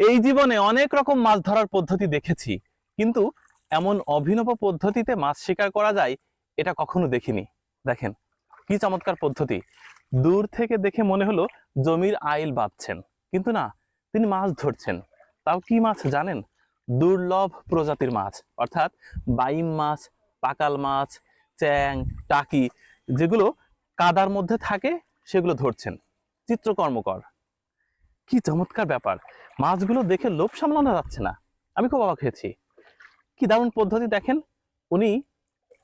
এই জীবনে অনেক রকম মাছ ধরার পদ্ধতি দেখেছি, কিন্তু এমন অভিনব পদ্ধতিতে মাছ শিকার করা যায়, এটা কখনো দেখিনি। দেখেন, কি চমৎকার পদ্ধতি। দূর থেকে দেখে মনে হলো জমির আইল বাঁধছেন, কিন্তু না, তিনি মাছ ধরছেন। তাও কি মাছ জানেন? দুর্লভ প্রজাতির মাছ, অর্থাৎ বাইম মাছ, পাকাল মাছ, চ্যাং, টাকি, যেগুলো কাদার মধ্যে থাকে, সেগুলো ধরছেন। চিত্রকর্মকর। কি চমৎকার ব্যাপার। মাছগুলো দেখে লোভ সামলানো যাচ্ছে না। আমি খুব অবাক হয়েছি। কি দারুণ পদ্ধতি দেখেন। উনি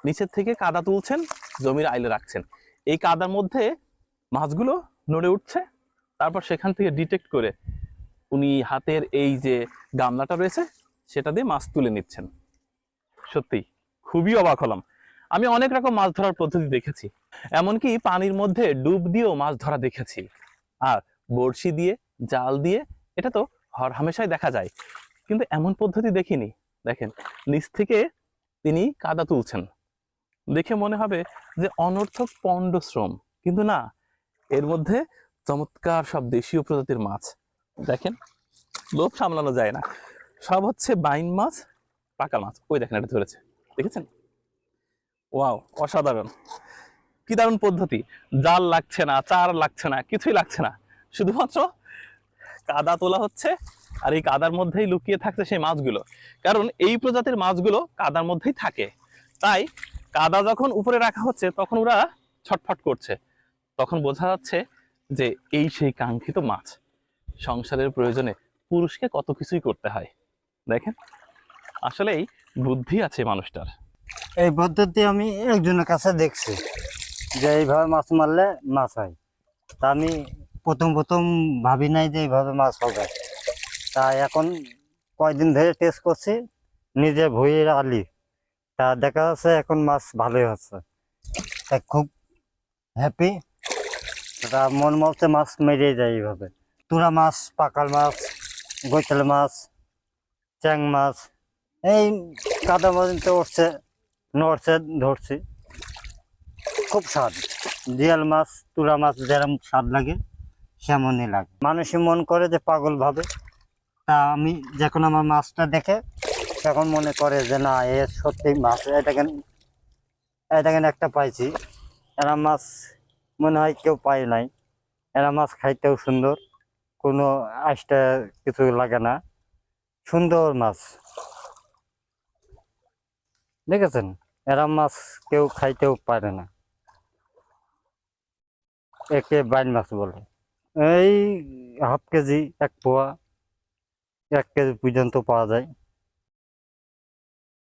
নিচের থেকে কাদা তুলছেন, জমির আইলে রাখছেন। এই কাদার মধ্যে মাছগুলো নড়ে উঠছে, তারপর সেখান থেকে ডিটেক্ট করে উনি হাতের এই যে গামলাটা রয়েছে, সেটা দিয়ে মাছ তুলে নিচ্ছেন। সত্যি খুবই অবাক হলাম। আমি অনেক রকম মাছ ধরার পদ্ধতি দেখেছি। এমনকি পানির মধ্যে ডুব দিয়েও মাছ ধরা দেখেছি। আর বড়শি দিয়ে জাল দিয়ে এটা তো হর হামেশাই দেখা যায়। কিন্তু এমন পদ্ধতি দেখিনি। দেখেন, নিচ থেকে তিনি কাদা তুলছেন। দেখে মনে হবে যে অনর্থক পণ্ড শ্রম কিন্তু না, এর মধ্যে চমৎকার সব দেশীয় প্রজাতির মাছ। দেখেন, লোভ সামলানো যায় না। সব হচ্ছে বাইন মাছ, পাকা মাছ। ওই দেখেন, এটা ধরেছে। দেখেছেন? ওয়াও, অসাধারণ। কি দারুণ পদ্ধতি। জাল লাগছে না, চার লাগছে না, কিছুই লাগছে না। শুধুমাত্র কাদা তোলা হচ্ছে আর এই কাদার মধ্যেই লুকিয়ে থাকছে সেই মাছগুলো। কারণ এই প্রজাতির মাছগুলো কাদার মধ্যেই থাকে। তাই কাদা যখন উপরে রাখা হচ্ছে, তখন ওরা ছটফট করছে। তখন বোঝা যাচ্ছে যে এই সেই কাঙ্ক্ষিত মাছ। সংসারের প্রয়োজনে পুরুষকে কত কিছুই করতে হয়। দেখেন, আসলেই বুদ্ধি আছে মানুষটার। এই পদ্ধতি আমি একজনের কাছে দেখছি যে এইভাবে মাছ মারলে মাছ হয়। তা আমি প্রথম প্রথম ভাবি নাই যে এইভাবে মাছ হবে। তা এখন কয়দিন ধরে টেস্ট করছি, নিজে ভুঁইয়ের আলি। তা দেখা যাচ্ছে এখন মাছ ভালোই হচ্ছে। তা খুব হ্যাপি তা মন মতে মাছ মেরে যায় এইভাবে। তুরা মাছ, পাকাল মাছ গৈতাল মাছ, চ্যাং মাছ, এই কাদা মাঝে উঠছে, নড়ছে, ধরছি। খুব স্বাদ। জিয়াল মাছ, তুরা মাছ যেরকম স্বাদ লাগে। সেমনই লাগে। মানুষই মন করে যে পাগল ভাবে। তা আমি যখন আমার মাছটা দেখে তখন মনে করে যে না এ সত্যি মাছ। এটাকে এটাকে একটা পাইছি। এরা মাছ মনে হয় কেউ পায় নাই। এরা মাছ খাইতেও সুন্দর। কোনো আইসটা কিছু লাগে না। সুন্দর মাছ। দেখেছেন? এরা মাছ কেউ খাইতেও পারে না। একে বাইন মাছ বলে। এই হাফ কেজি এক পোয়া এক কেজি পর্যন্ত পাওয়া যায়।